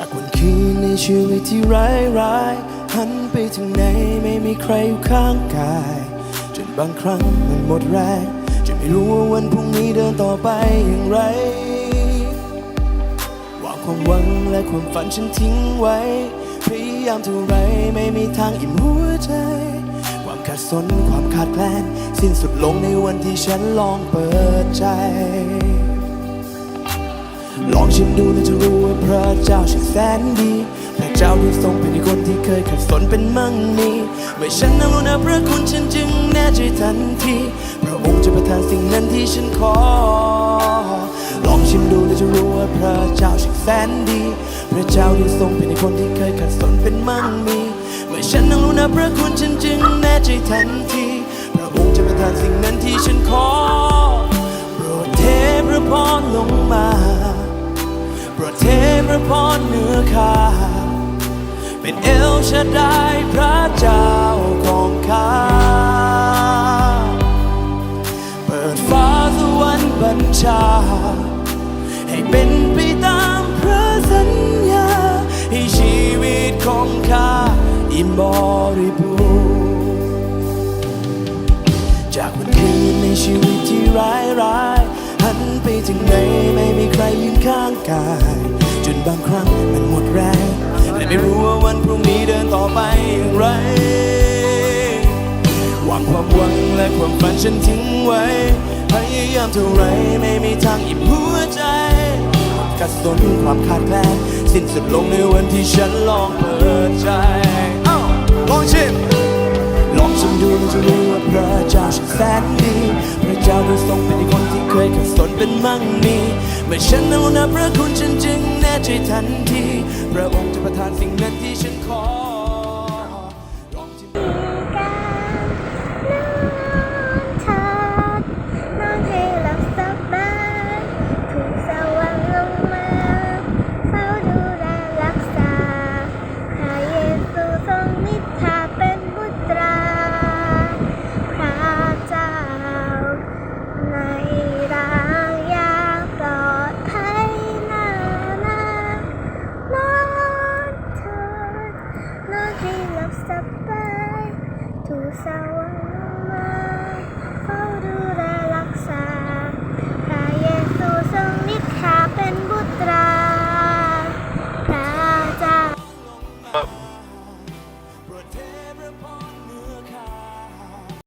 จากวันคีในชีวิตที่ร้ายร้ายหันไปทางไหนไม่มีใครอยู่ข้างกาย จนบางครั้งมันหมดแรงจนไม่รู้ว่าวันพรุ่งนี้เดินต่อไปอย่างไรวางความหวังและความฝันฉันทิ้งไว้ พยายามเท่าไรไม่มีทางอิ่มหัวใจ ความขัดสนความขาดแคลนสิ้นสุดลงในวันที่ฉันลองเปิดใจ ลองชิมดูแล้วจะรู้ว่าพระเจ้าช่างแสนดี พระเจ้าที่ทรงเป็นคนที่เคยขัดสนเป็นมั่งมีเมื่อฉันนั่งรู้นะพระคุณฉันจึงแน่ใจทันที พระองค์จะประทานสิ่งนั้นที่ฉันขอ ลองชิมดูแล้วจะรู้ว่าพระเจ้าช่างแสนดี พระเจ้าที่ทรงเป็นคนที่เคยขัดสนเป็นมั่งมี เมื่อฉันนั่งรู้นะพระคุณฉันจึงแน่ใจทันที พระองค์จะประทานสิ่งนั้นที่ฉันขอ โปรดเทพระพรลงมา โปรดเทพระพรเหนือข้า เป็นเอลชาดายพระเจ้าของข้า เปิดฟ้าสวรรค์บัญชา ให้เป็นไปตามพระสัญญา ให้ชีวิตของข้าอิ่มบริบูรณ์จากวันคืนในชีวิตที่ร้ายร้าย หันไปถึงไหนไม่มีใครยืนข้างกาย จนบางครั้งมันหมดแรง และไม่รู้ว่าวันพรุ่งนี้เดินต่อไปอย่างไรวางความหวังและความฝันฉันทิ้งไว้ พยายามเท่าไรไม่มีทางอิ่มหัวใจกัดสนความขาดแคลนสิ้นสุดลงในวันที่ฉันลองเปิดใจลองชิมลองชิมดูแล้วจะรู้ว่าพระ สนเป็นมั่งมี เมื่อฉันนั้นรู้นะพระคุณฉันจึงแน่ใจทันที พระองค์จะประทานสิ่งนั้นที่ sour